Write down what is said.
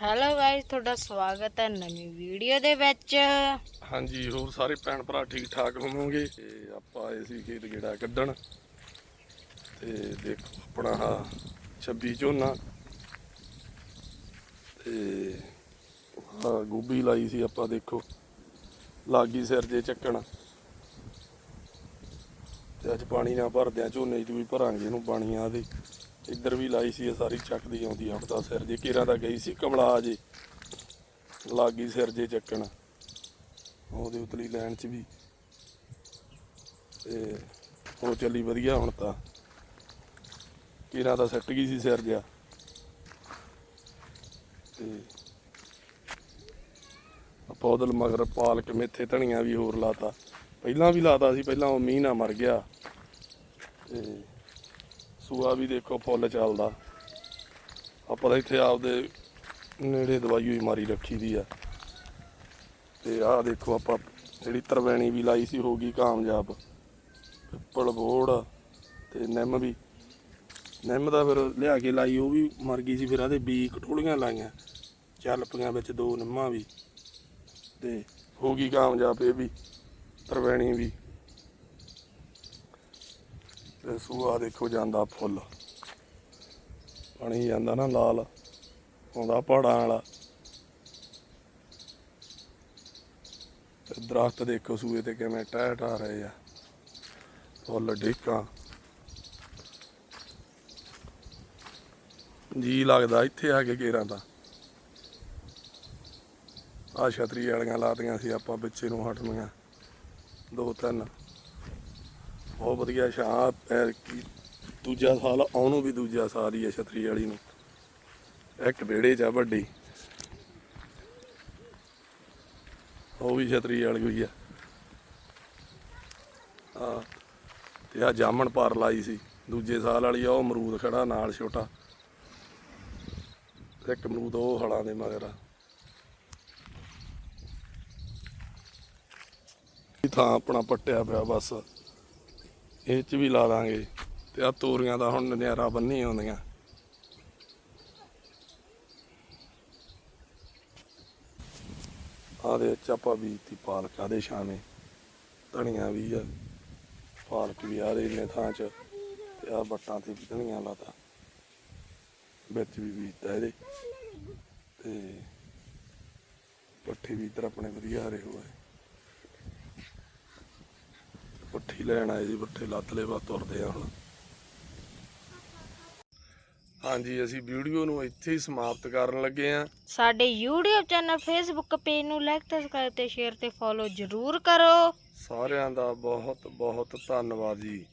Hello guys ਤੁਹਾਡਾ ਸਵਾਗਤ ਹੈ ਨਵੀਂ ਵੀਡੀਓ ਦੇ ਵਿੱਚ। ਹਾਂਜੀ, ਹੋਰ ਸਾਰੇ ਭੈਣ ਭਰਾ ਠੀਕ ਠਾਕ ਹੋਵੋਗੇ? ਤੇ ਆਪਾਂ ਆਏ ਸੀ ਖੇਤ ਗੇੜਾ ਕੱਢਣ। ਤੇ ਦੇਖੋ ਆਪਣਾ ਹਾ 26 ਝੋਨਾ। ਤੇ ਆ ਗੋਭੀ ਲਾਈ ਸੀ ਆਪਾਂ, ਦੇਖੋ। ਲਾਗੀ ਸਿਰ ਜੇ ਚੱਕਣ। ਤੇ ਅੱਜ ਪਾਣੀ ਨਾ ਭਰਦਿਆਂ ਝੋਨੇ 'ਚ ਵੀ ਭਰਾਂਗੇ ਇਹਨੂੰ ਪਾਣੀ ਆ ਦੇ। ਇੱਧਰ ਵੀ ਲਾਈ ਸੀ ਇਹ ਸਾਰੀ ਚੱਕਦੀ ਆਉਂਦੀ ਹਫਤਾ ਸਿਰ ਜੇ ਕੇਰਾਂ ਦਾ ਗਈ ਸੀ, ਕਮਲਾ ਜੇ ਲਾਗੀ ਸਿਰ ਜੇ ਚੱਕਣ। ਉਹਦੇ ਉਤਲੀ ਲਾਈਨ 'ਚ ਵੀ। ਤੇ ਉਹ ਚੱਲੀ ਵਧੀਆ ਹੁਣ ਤਾਂ। ਕੀਰਾ ਦਾ ਸੱਟ ਗਈ ਸੀ ਸਿਰ ਜਿਆ ਤੇ ਪੌਦਲ ਮਗਰ ਪਾਲਕ ਮੇਥੇ ਧਨੀਆ ਵੀ ਹੋਰ ਲਾਤਾ। ਪਹਿਲਾਂ ਵੀ ਲਾਤਾ ਸੀ, ਪਹਿਲਾਂ ਉਹ ਮੀਂਹ ਨਾ ਮਰ ਗਿਆ। ਤੇ ਸੂਆ ਵੀ ਦੇਖੋ ਫੁੱਲ ਚੱਲਦਾ। ਆਪਾਂ ਤਾਂ ਇੱਥੇ ਆਪਦੇ ਨੇੜੇ ਦਵਾਈ ਹੋਈ ਮਾਰੀ ਰੱਖੀ ਦੀ ਆ। ਤੇ ਆਹ ਦੇਖੋ ਆਪਾਂ ਜਿਹੜੀ ਤਰਵੈਣੀ ਵੀ ਲਾਈ ਸੀ ਹੋ ਗਈ ਕਾਮਯਾਬ। ਪਿੱਪਲ ਬੋੜ ਤੇ ਨਿੰਮ ਵੀ। ਨਿੰਮ ਦਾ ਫਿਰ ਲਿਆ ਕੇ ਲਾਈ, ਉਹ ਵੀ ਮਰ ਗਈ ਸੀ ਫਿਰ ਆਦੇ ਬੀ ਕਟੋਲੀਆਂ ਲਾਈਆਂ। ਚੱਲ ਪਈਆਂ ਵਿੱਚ ਦੋ ਨਿੰਮਾਂ ਵੀ। ਤੇ ਹੋ ਗਈ ਕਾਮਯਾਬ ਇਹ ਵੀ, ਤਰਵੈਣੀ ਵੀ। ਤੇ ਸੂਆ ਦੇਖੋ ਜਾਂਦਾ ਫੁੱਲ। ਪਾਣੀ ਜਾਂਦਾ ਨਾ ਲਾਲ, ਆਉਂਦਾ ਪਹਾੜਾਂ ਵਾਲਾ। ਤੇ ਦਰਖਤ ਦੇਖੋ ਸੂਏ ਤੇ ਕਿਵੇਂ ਟਹਿ ਟਾ ਰਹੇ ਆ। ਫੁੱਲ ਡੇਕਾਂ ਜੀ ਲੱਗਦਾ ਇੱਥੇ ਆ ਕੇ ਕੇਰਾਂ ਤਾਂ ਆ ਛਤਰੀ ਵਾਲੀਆਂ ਲਾਤੀਆਂ ਸੀ ਆਪਾਂ ਵਿੱਚੇ ਨੂੰ ਹਟਣੀਆਂ। ਦੋ ਤਿੰਨ। ਬਹੁਤ ਵਧੀਆ ਛਾਂ ਕੀ ਦੂਜਾ ਸਾਲ ਆਉਣੋਂ ਵੀ ਦੂਜਾ ਸਾਲ ਹੀ ਹੈ ਛਤਰੀ ਵਾਲੀ ਨੂੰ। ਇੱਕ ਵਿਹੜੇ 'ਚ ਆ ਵੱਡੀ। ਉਹ ਵੀ ਛਤਰੀ ਵਾਲੀ ਹੋਈ ਆ। ਆ ਤੇ ਆ ਜਾਮਣ ਪਰ ਲਾਈ ਸੀ। ਦੂਜੇ ਸਾਲ ਵਾਲੀ ਆ, ਉਹ ਅਮਰੂਦ ਖੜਾ ਨਾਲ ਛੋਟਾ। ਇੱਕ ਅਮਰੂਦ ਉਹ ਹਲਾਂ ਦੇ ਮਗਰ ਆ। ਥਾਂ ਆਪਣਾ ਪੱਟਿਆ ਪਿਆ ਬਸ। ਇਹ ਚ ਵੀ ਲਾ ਦਾਂਗੇ। ਤੇ ਆ ਤੋਰੀਆਂ ਦਾ ਹੁਣ ਨਜ਼ਾਰਾ ਬੰਨੀ ਆਉਂਦੀਆਂ ਆ ਦੇ ਚਾਪਾ ਵੀ ਤੀ ਪਾਲਕ ਆ ਦੇ ਸ਼ਾਮੇ ਧਨੀਆ ਵੀ ਆ, ਪਾਲਕ ਵੀ ਆ ਦੇ ਨੇ ਥਾਂ ਚ। ਤੇ ਆ ਬੱਟਾਂ ਤੇ ਵੀ ਧਨੀਆ ਲਾਤਾ। ਵਿੱਚ ਵੀ ਬੀਜਤਾ ਇਹਦੇ। ਤੇ ਪੱਠੇ ਵੀ ਇੱਧਰ ਆਪਣੇ ਵਧੀਆ ਆ ਰਹੇ ਹੋਏ। ਪੱਠੀ ਲੈਣ ਆਏ ਜੀ ਪੱਠੇ ਲੱਤ ਲੈ ਬਾ ਤੁਰਦੇ ਆ ਹੁਣ। ਹਾਂਜੀ ਅਸੀਂ ਵੀਡੀਓ ਨੂੰ ਇੱਥੇ ਹੀ ਸਮਾਪਤ ਕਰਨ ਲੱਗੇ ਆ। ਸਾਡੇ YouTube ਚੈਨਲ Facebook ਪੇਜ ਨੂੰ ਲਾਈਕ ਤੇ ਸਬਸਕ੍ਰਾਈਬ ਤੇ ਸ਼ੇਅਰ ਤੇ ਫੋਲੋ ਜ਼ਰੂਰ ਕਰੋ। ਸਾਰਿਆਂ ਦਾ ਬਹੁਤ ਬਹੁਤ ਧੰਨਵਾਦ ਜੀ।